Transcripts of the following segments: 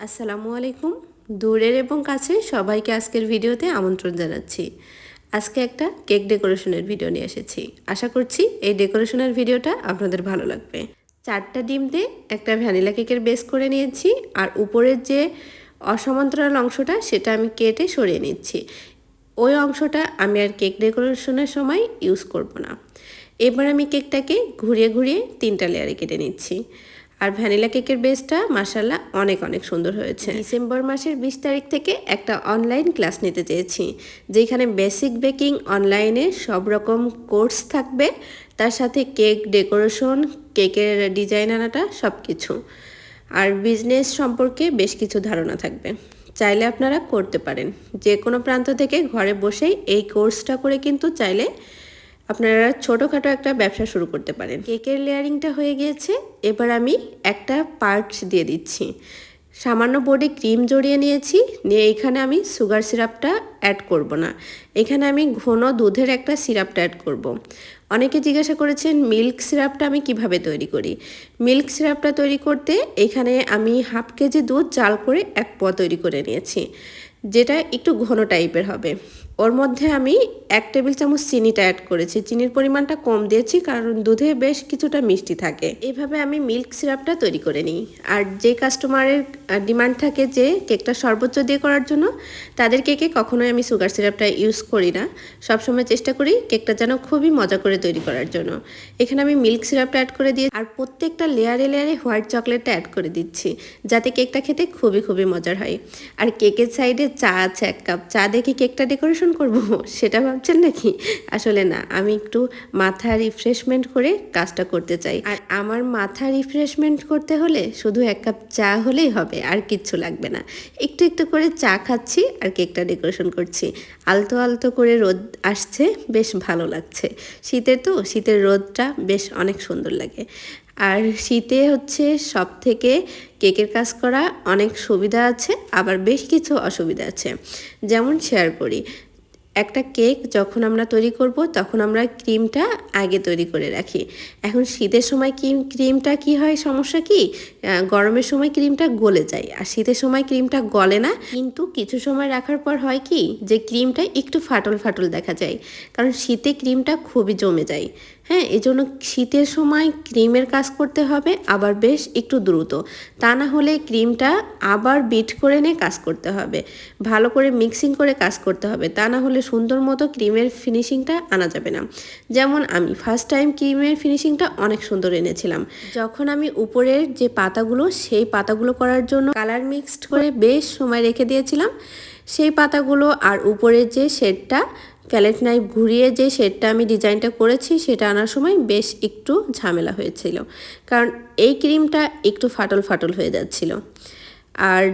আসসালামু আলাইকুম। দূরের এবং কাছে সবাইকে আজকের ভিডিওতে আমন্ত্রণ জানাচ্ছি। আজকে একটা কেক ডেকোরেশনের ভিডিও নিয়ে এসেছি। আশা করছি এই ডেকোরেশনের ভিডিওটা আপনাদের ভালো লাগবে। চারটা ডিম দিয়ে একটা ভ্যানিলা কেকের বেস করে নিয়েছি আর উপরের যে অসমান্তরাল অংশটা সেটা আমি কেটে সরিয়ে নিচ্ছি। ওই অংশটা আমি আর কেক ডেকোরেশনের সময় ইউজ করব না। এবার আমি কেকটাকে ঘুরিয়ে ঘুরিয়ে তিনটা লেয়ারে কেটে নিচ্ছি। আর ভ্যানিলা কেকের বেসটা মাসাল্লাহ অনেক অনেক সুন্দর হয়েছে। ডিসেম্বর মাসের বিশ তারিখ থেকে একটা অনলাইন ক্লাস নিতে চেয়েছি, যেখানে বেসিক বেকিং অনলাইনে সব রকম কোর্স থাকবে, তার সাথে কেক ডেকোরেশন, কেকের ডিজাইন আনাটা সব কিছু আর বিজনেস সম্পর্কে বেশ কিছু ধারণা থাকবে। চাইলে আপনারা করতে পারেন। যে কোনো প্রান্ত থেকে ঘরে বসেই এই কোর্সটা করে কিন্তু চাইলে আপনারা ছোটোখাটো একটা ব্যবসা শুরু করতে পারেন। কেকের লেয়ারিংটা হয়ে গিয়েছে। এবার আমি একটা পার্ট দিয়ে দিচ্ছি। সামান্য বোর্ডে ক্রিম জড়িয়ে নিয়েছি। নিয়ে এখানে আমি সুগার সিরাপটা অ্যাড করব না। এখানে আমি ঘন দুধের একটা সিরাপটা অ্যাড করব। অনেকে জিজ্ঞাসা করেছেন, মিল্ক সিরাপটা আমি কীভাবে তৈরি করি? মিল্ক সিরাপটা তৈরি করতে এখানে আমি হাফ কেজি দুধ জাল করে এক পোয়া তৈরি করে নিয়েছি। যেটা একটু ঘন টাইপের হবে। ওর মধ্যে আমি এক টেবিল চামচ চিনিটা অ্যাড করেছি। চিনির পরিমাণটা কম দিয়েছি কারণ দুধে বেশ কিছুটা মিষ্টি থাকে। এভাবে আমি মিল্ক সিরাপটা তৈরি করে নিই। আর যে কাস্টমারের ডিমান্ড থাকে যে কেকটা সর্বোচ্চ দিয়ে করার জন্য, তাদের কেকে কখনোই আমি সুগার সিরাপটা ইউজ করি না। সবসময় চেষ্টা করি কেকটা যেন খুবই মজা করে তৈরি করার জন্য। এখানে আমি মিল্ক সিরাপটা অ্যাড করে দিয়ে, আর প্রত্যেকটা লেয়ারে লেয়ারে হোয়াইট চকলেটটা অ্যাড করে দিচ্ছি, যাতে কেকটা খেতে খুবই খুবই মজার হয়। আর কেকের সাইডে চা আছে এক কাপ। চা দেখে কেকটা ডেকোরেশন করব? সেটা ভাবছেন নাকি? আসলে না আমি একটু মাথা রিফ্রেশমেন্ট করে কাজটা করতে চাই। আর আমার মাথা রিফ্রেশমেন্ট করতে হলে শুধু এক কাপ চা হলেই হবে আর কিচ্ছু লাগবে না। একটু একটু করে চা খাচ্ছি আর কেকটা ডেকোরেশন করছি। আলতো আলতো করে রোদ আসছে বেশ ভালো লাগছে। শীতের তো শীতের রোদটা বেশ অনেক সুন্দর লাগে। আর শীতে হচ্ছে সব থেকে কেকের কাজ করা অনেক সুবিধা আছে, আবার বেশ কিছু অসুবিধা আছে। যেমন শেয়ার করি। একটা কেক যখন আমরা তৈরি করব, তখন আমরা ক্রিমটা আগে তৈরি করে রাখি। এখন শীতের সময় ক্রিম ক্রিমটা কি হয়, সমস্যা কি? গরমের সময় ক্রিমটা গলে যায়, আর শীতের সময় ক্রিমটা গলে না। কিন্তু কিছু সময় রাখার পর হয় কি, যে ক্রিমটা একটু ফাটল ফাটল দেখা যায়। কারণ শীতে ক্রিমটা খুবই জমে যায়। হ্যাঁ এই জন্য শীতের সময় ক্রিমের কাজ করতে হবে, আবার বেশ একটু দ্রুত। তা না হলে ক্রিমটা আবার বিট করে নিয়ে কাজ করতে হবে। ভালো করে মিক্সিং করে কাজ করতে হবে। তা না হলে সুন্দর মতো ক্রিমের ফিনিশিংটা আনা যাবে না। যেমন আমি ফার্স্ট টাইম ক্রিমের ফিনিশিংটা অনেক সুন্দর এনেছিলাম। যখন আমি উপরের যে পাতাগুলো, সেই পাতাগুলো করার জন্য কালার মিক্সড করে বেশ সময় রেখে দিয়েছিলাম, সেই পাতাগুলো আর উপরের যে শেডটা প্যালেট নাইফ ঘুরিয়ে যে শেডটা আমি ডিজাইনটা করেছি, সেটা আনার সময় বেশ একটু ঝামেলা হয়েছিল। কারণ এই ক্রিমটা একটু ফাটল ফাটল হয়ে যাচ্ছিল। আর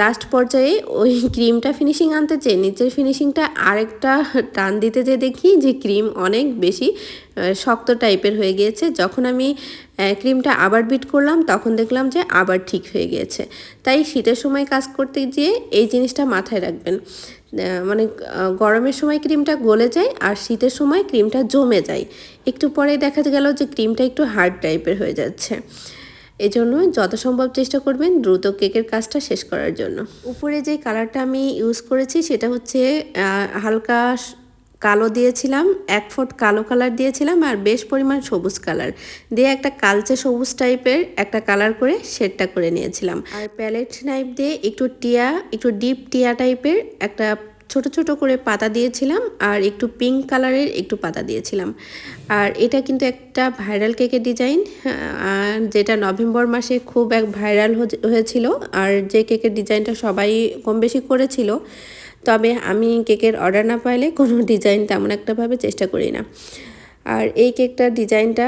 লাস্ট পর্যায়ে ওই ক্রিমটা ফিনিশিং আনতে চেয়ে নিচের ফিনিশিংটা আরেকটা টান দিতে যে দেখি যে ক্রিম অনেক বেশি শক্ত টাইপের হয়ে গিয়েছে। যখন আমি ক্রিমটা আবার বিট করলাম, তখন দেখলাম যে আবার ঠিক হয়ে গিয়েছে। তাই শীতের সময় কাজ করতে গিয়ে এই জিনিসটা মাথায় রাখবেন। মানে গরমের সময় ক্রিমটা গলে যায় আর শীতের সময় ক্রিমটা জমে যায়। একটু পরে দেখা গেল যে ক্রিমটা একটু হার্ড টাইপের হয়ে যাচ্ছে। এজন্য যত সম্ভব চেষ্টা করবেন দ্রুত কেকের কাজটা শেষ করার জন্য। উপরে যে কালারটা আমি ইউজ করেছি সেটা হচ্ছে হালকা কালো দিয়েছিলাম, এক ফুট কালো কালার দিয়েছিলাম আর বেশ পরিমাণ সবুজ কালার। দিয়ে একটা কালচে সবুজ টাইপের একটা কালার করে শেডটা করে নিয়েছিলাম। আর প্যালেট নাইফ দিয়ে একটু টিয়া, একটু ডিপ টিয়া টাইপের একটা ছোট ছোট করে পাতা দিয়েছিলাম আর একটু পিঙ্ক কালারের একটু পাতা দিয়েছিলাম। আর এটা কিন্তু একটা ভাইরাল কেকের ডিজাইন যেটা নভেম্বর মাসে খুব এক ভাইরাল হয়েছিল। আর যে কেকের ডিজাইনটা সবাই কম বেশি করেছিল, তবে আমি কেকের অর্ডার না পাইলে কোনো ডিজাইন তেমন একটাভাবে চেষ্টা করি না। আর এই কেকটার ডিজাইনটা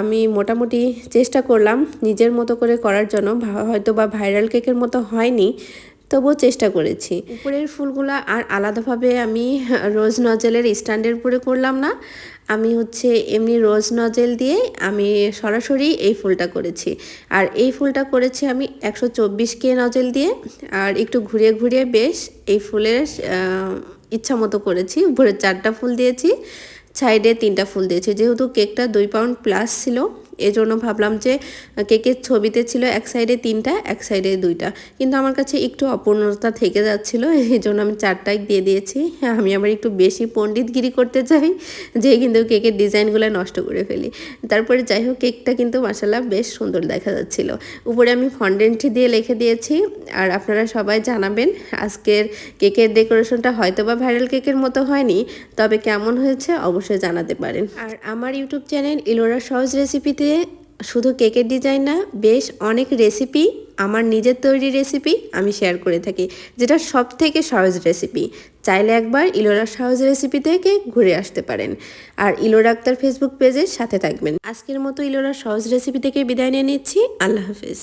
আমি মোটামুটি চেষ্টা করলাম নিজের মতো করে করার জন্য হয়তো বা ভাইরাল কেকের মতো হয়নি তবুও চেষ্টা করেছি। উপরের ফুলগুলো আর আলাদাভাবে আমি রোজ নজেলের স্ট্যান্ডের উপরে করলাম না। আমি হচ্ছে এমনি রোজ নজেল দিয়ে আমি সরাসরি এই ফুলটা করেছি। আর এই ফুলটা করেছি আমি একশো চব্বিশ কে নজেল দিয়ে। আর একটু ঘুরিয়ে ঘুরিয়ে বেশ এই ফুলের ইচ্ছা মতো করেছি। উপরে চারটা ফুল দিয়েছি, সাইডে তিনটা ফুল দিয়েছি। যেহেতু কেকটা দুই পাউন্ড প্লাস ছিল এজন্য ভাবলাম যে কেকের ছবিতে ছিল এক সাইডে তিনটা, এক সাইডে দুইটা। কিন্তু আমার কাছে একটু অপূর্ণতা থেকে যাচ্ছিল এই জন্য আমি চারটাই দিয়ে দিয়েছি। আমি আবার একটু বেশি পণ্ডিতগিরি করতে চাই, যে কিন্তু কেকের ডিজাইনগুলো নষ্ট করে ফেলি। তারপরে যাই হোক, কেকটা কিন্তু মাসাল্লাহ বেশ সুন্দর দেখা যাচ্ছিল। উপরে আমি ফন্ডেন্ট দিয়ে লিখে দিয়েছি, আর আপনারা সবাই জানাবেন, আজকের কেকের ডেকোরেশনটা হয়তো বা ভাইরাল কেকের মতো হয়নি, তবে কেমন হয়েছে অবশ্যই জানাতে পারেন। আর আমার ইউটিউব চ্যানেল ইলোরা সহজ রেসিপিতে শুধু কেকের ডিজাইন না, বেশ অনেক রেসিপি আমার নিজের তৈরি রেসিপি আমি শেয়ার করে থাকি, যেটা সব থেকে সহজ রেসিপি চাইলে একবার ইলোরার সহজ রেসিপি থেকে ঘুরে আসতে পারেন। আর ইলোরা আক্তার ফেসবুক পেজের সাথে থাকবেন। আজকের মতো ইলোরা সহজ রেসিপি থেকে বিদায় নিয়ে নিচ্ছি। আল্লাহ হাফিজ।